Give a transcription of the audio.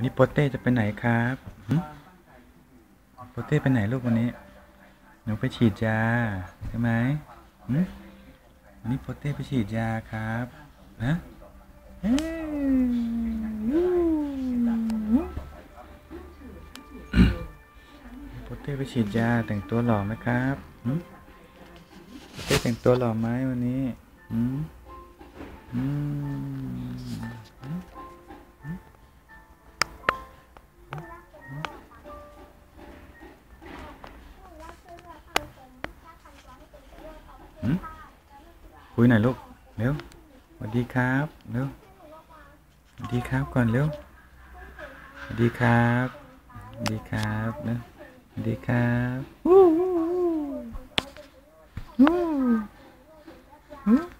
วันนี้โปเต้จะไปไหนครับโปเต้ไปไหนลูกวันนี้ หนูไปฉีดยาใช่ไหมวันนี้โปเต้ไปฉีดยาครับนะอ้ยโปเต้ไปฉีดยาแต่งตัวหล่อไหมครับโปเต้แต่งตัวหล่อไหมวันนี้อืม คุยหน่อยลูก เร็วสวัสดีครับ เร็วสวัสดีครับก่อนเร็วสวัสดีครับสวัสดีครับนะสวัสดีครับ